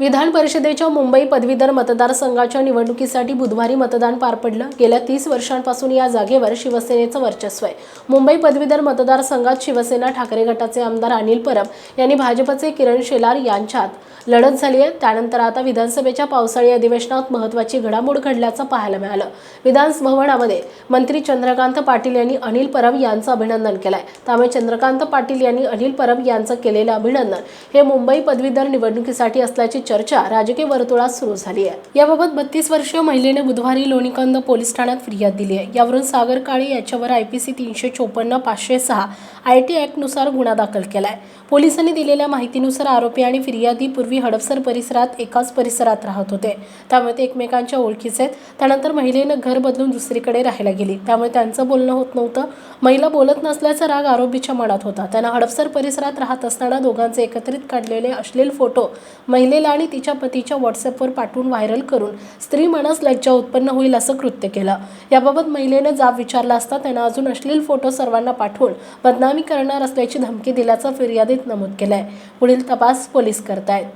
विधान परिषदेच्या मुंबई पदवीधर मतदारसंघाच्या निवडणुकीसाठी बुधवारी मतदान पार पडलं. गेल्या तीस वर्षांपासून या जागेवर शिवसेनेचं वर्चस्व आहे. मुंबई पदवीधर मतदारसंघात शिवसेना ठाकरे गटाचे आमदार अनिल परब यांनी भाजपचे किरण शेलार यांच्यात लढत झाली आहे. त्यानंतर आता विधानसभेच्या पावसाळी अधिवेशनात महत्त्वाची घडामोड घडल्याचं पाहायला मिळालं. विधानभवनामध्ये मंत्री चंद्रकांत पाटील यांनी अनिल परब यांचं अभिनंदन केलंय. त्यामुळे चंद्रकांत पाटील यांनी अनिल परब यांचं केलेलं अभिनंदन हे मुंबई पदवीधर निवडणुकीसाठी असल्याची चर्चा राजकीय वर्तुळात सुरू झाली आहे. याबाबत बत्तीस वर्षीय महिलेने बुधवारी लोणीकंद पोलीस ठाण्यात फिर्याद दिली आहे. यावरून सागर काळे याच्यावर आय पी सी तीनशे चोपन्न पाचशे सहा आय टी ॲक्टनुसार गुन्हा दाखल केला आहे पोलिसांनी दिलेल्या माहितीनुसार आरोपी आणि फिर्यादी पूर्वी हडपसर परिसरात एकाच परिसरात राहत होते. त्यामुळे ते एकमेकांच्या ओळखीचे आहेत. त्यानंतर महिलेनं घर बदलून दुसरीकडे राहायला गेली. त्यामुळे त्यांचं बोलणं होत नव्हतं. महिला बोलत नसल्याचा राग आरोपीच्या मनात होता. त्यांना हडपसर परिसरात राहत असताना दोघांचे एकत्रित काढलेले अश्लील फोटो महिलेला आणि तिच्या पतीच्या व्हॉट्सअपवर पाठवून व्हायरल करून स्त्री मनास लज्जा उत्पन्न होईल असं कृत्य केलं. याबाबत महिलेनं जाब विचारला असता त्यानं अजून अश्लील फोटो सर्वांना पाठवून बदनामी करणार असल्याची धमकी दिल्याचं फिर्यादीत नमूद केलंय. पुढील तपास पोलीस करतायत.